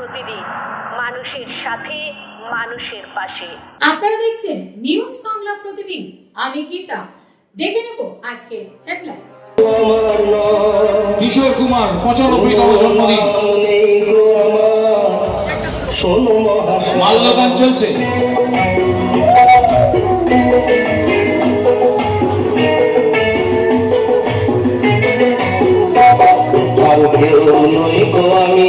প্রতিদিন মানুষের সাথে মানুষের পাশে। আপনারা দেখছেন নিউজ বাংলা প্রতিদিন। আমি গীতা। দেখে নেব আজকে হেডলাইন্স কিশোর কুমার পঁচানব্বইতম জন্মদিন। মাল্যদান চলছে। কেউ নই গো আমি।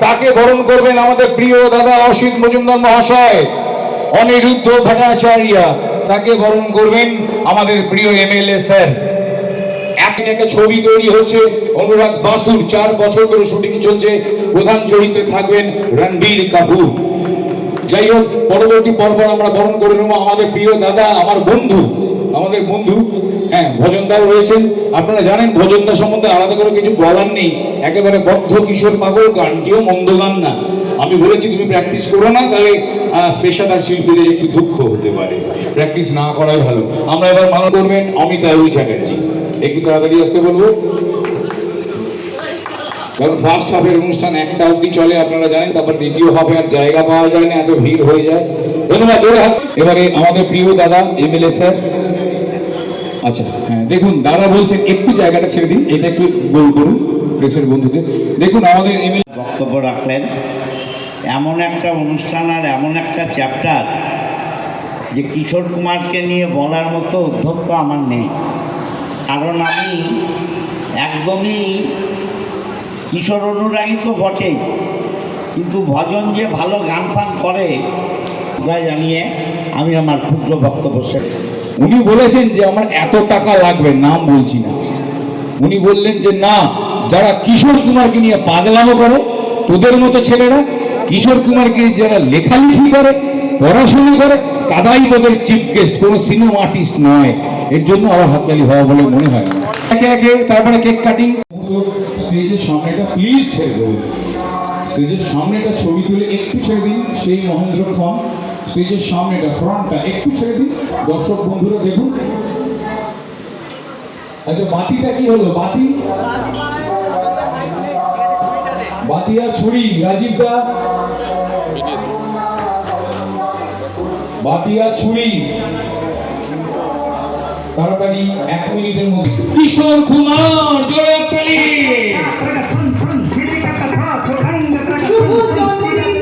তাকে বরণ করবেন আমাদের প্রিয় দাদা অসিত মজুমদার মহাশয়, অনিরুদ্ধ ভট্টাচার্য। তাকে বরণ করবেন আমাদের প্রিয় এমএলএ স্যার। এক একটা ছবি তৈরি হচ্ছে, অনুরাগ বাসুর, চার বছর ধরে শুটিং চলছে। প্রধান চরিত্রে থাকবেন রণবীর কাপুর। যাই হোক, পরবর্তী পর্ব আমরা বরণ করে নেব আমাদের প্রিয় দাদা, আমার বন্ধু। আমাদের বন্ধু হ্যাঁ ভজনদাও রয়েছেন। আপনারা জানেন, ভজনদা সম্বন্ধে আলাদা করে কিছু বলার নেই। একেবারে বদ্ধ কিশোর পাগল, গানটিও মন্দ গান না। আমি বলেছি, তুমি প্র্যাকটিস করো না, তাহলে পেশাদার শিল্পীদের একটু দুঃখ হতে পারে। প্র্যাকটিস না করাই ভালো। আমরা এবার মানো করবেন অমিতাভ চ্যাটার্জি একটু তাড়াতাড়ি আসতে বলব? কারণ ফার্স্ট হাফের অনুষ্ঠান একটা অবধি চলে, আপনারা জানেন, তারপর দ্বিতীয় হাফে আর জায়গা পাওয়া যায় না, এত ভিড় হয়ে যায়। ধন্যবাদ এবারে আমাদের প্রিয় দাদা এমএলএ স্যার আচ্ছা হ্যাঁ দেখুন, দাদা বলছেন একটু জায়গাটা ছেড়ে দিন, এটা একটু গোল করুন প্রেসের বন্ধুদের। দেখুন, আমাদের এমএলএ বক্তব্য রাখলেন। এমন একটা অনুষ্ঠান আর এমন একটা চ্যাপ্টার যে কিশোর কুমারকে নিয়ে বলার মতো উদ্ধত্ত আমার নেই। কারণ আমি একদমই কিশোর অনুরাগী তো বটেই, কিন্তু ভজন যে ভালো গান ফান করে, জানিয়ে আমি আমার ক্ষুদ্র বক্তব্য শেষ উনি বলেছেন যে আমার এত টাকা লাগবে, নাম বলছি না। উনি বললেন যে, না, যারা কিশোর কুমারকে নিয়ে পাগলামো করে, তোদের মতো ছেলেরা, কিশোর কুমারকে যারা লেখালেখি করে, পড়াশোনা করে, তারাই তোদের চিফ গেস্ট কোনো সিনেমা আর্টিস্ট নয়। এর জন্য আমার হাততালি হওয়া বলে মনে হয় একে একে, তারপরে কেক কাটিং স্টেজের সামনেটা প্লিজ ছেড়ে দেবো স্টেজের সামনেটা ছবি তুলে একটু ছেড়ে দিন, সেই স্টেজের সামনেটা, ফ্রন্টটা একটু ছেড়ে দিন। দর্শক বন্ধুরা দেখুন। আচ্ছা বাতিটা কি হলো? বাতি? বাতি আর ছুরি রাজীব দা বাতি আর ছুরি। তাড়াতাড়ি এক মিনিটের মধ্যে। কিশোর কুমার, জোরে হাততালি শুভ জন্মদিন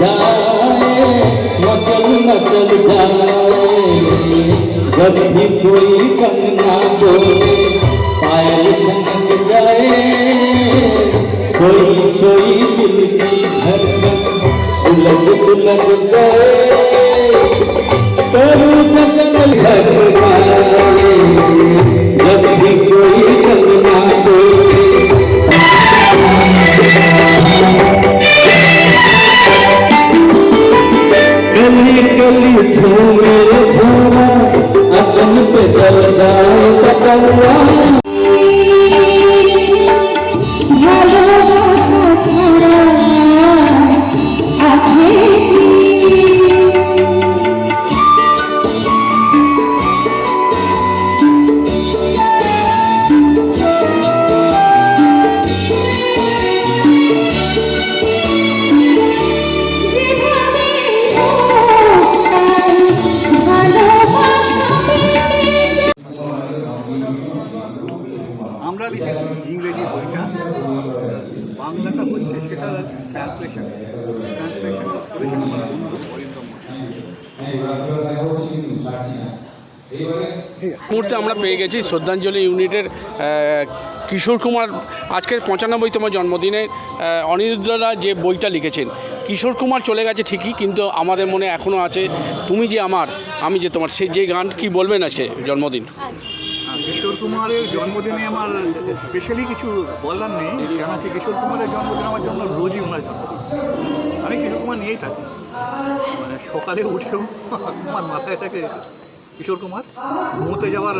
जाए मचल मचल जाए। जब भी कोई कंगना बोले, पायल खनक जाए, सोई सोई दिल की धड़कन सुलग सुलग जाए। करू Allah মুহূর্তে আমরা পেয়ে গেছি শ্রদ্ধাঞ্জলি ইউনিটের কিশোর কুমার, আজকের পঁচানব্বইতম জন্মদিনে অনিরুদ্ধরা যে বইটা লিখেছেন। কিশোর কুমার চলে গেছে ঠিকই, কিন্তু আমাদের মনে এখনও আছে, তুমি যে আমার, আমি যে তোমার। সে যে গান কি বলবেন সে জন্মদিন? কিশোর কুমারের জন্মদিনে আমার স্পেশালি কিছু বলার নেই কেন কি কিশোর কুমারের জন্মদিন আমার জন্য রোজই ওনার জন্মদিন। আমি কিশোর কুমার নিয়েই থাকি। মানে সকালে উঠেও আমার মাথায় থাকে কিশোর কুমার। ঘুমোতে যাওয়ার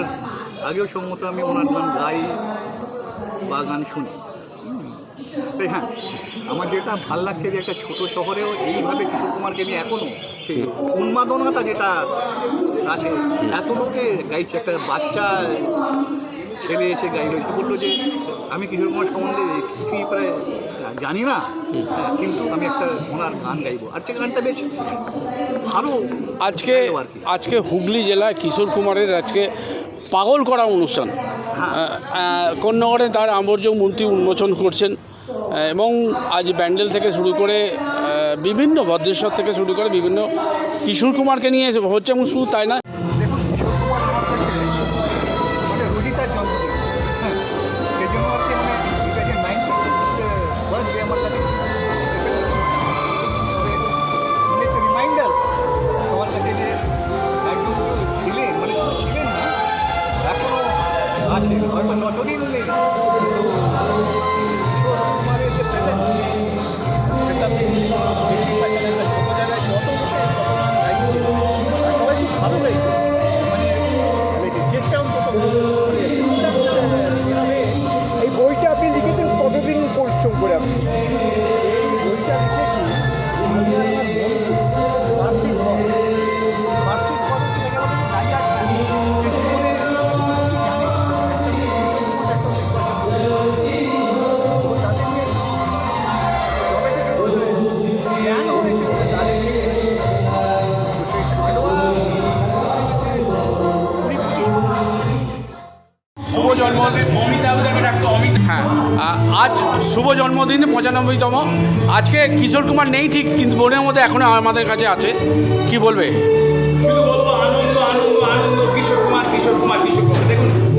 আগেও সম্মত আমি ওনার গান গাই বা গান শুনি। তাই হ্যাঁ আমার যেটা ভালো লাগছে যে একটা ছোট শহরেও এইভাবে কিশোর কুমারকে নিয়ে এখনও সেই উন্মাদনাটা যেটা আছে এত লোকে গাইছে একটা বাচ্চা ছেলে এসে গাইলো এসে বলল যে আমি কিশোর কুমার সম্বন্ধে কিছুই প্রায় জানি না কিন্তু আমি একটা ওনার গান গাইবো আর সে গানটা বেশ ভালো আজকে। আজকে হুগলি জেলায় কিশোর কুমারের আজকে পাগল করা অনুষ্ঠান হ্যাঁ। কন্যাগড়ে তার আবর্জ মূর্তি উন্মোচন করছেন এবং আজ ব্যান্ডেল থেকে শুরু করে বিভিন্ন ভদ্রেশ্বর থেকে শুরু করে বিভিন্ন কিশোর কুমারকে নিয়ে হচ্ছে এবং শুধু তাই না আছে হয়তো যতদিন নেই কিন্তু কিশোর শুভ জন্মদিন, পঁচানব্বইতম। আজকে কিশোর কুমার নেই ঠিক, কিন্তু মনের মধ্যে এখনও আমাদের কাছে আছে। কি বলবে? শুধু বলব আনন্দ আনন্দ আনন্দ, কিশোর কুমার কিশোর কুমার কিশোর কুমার।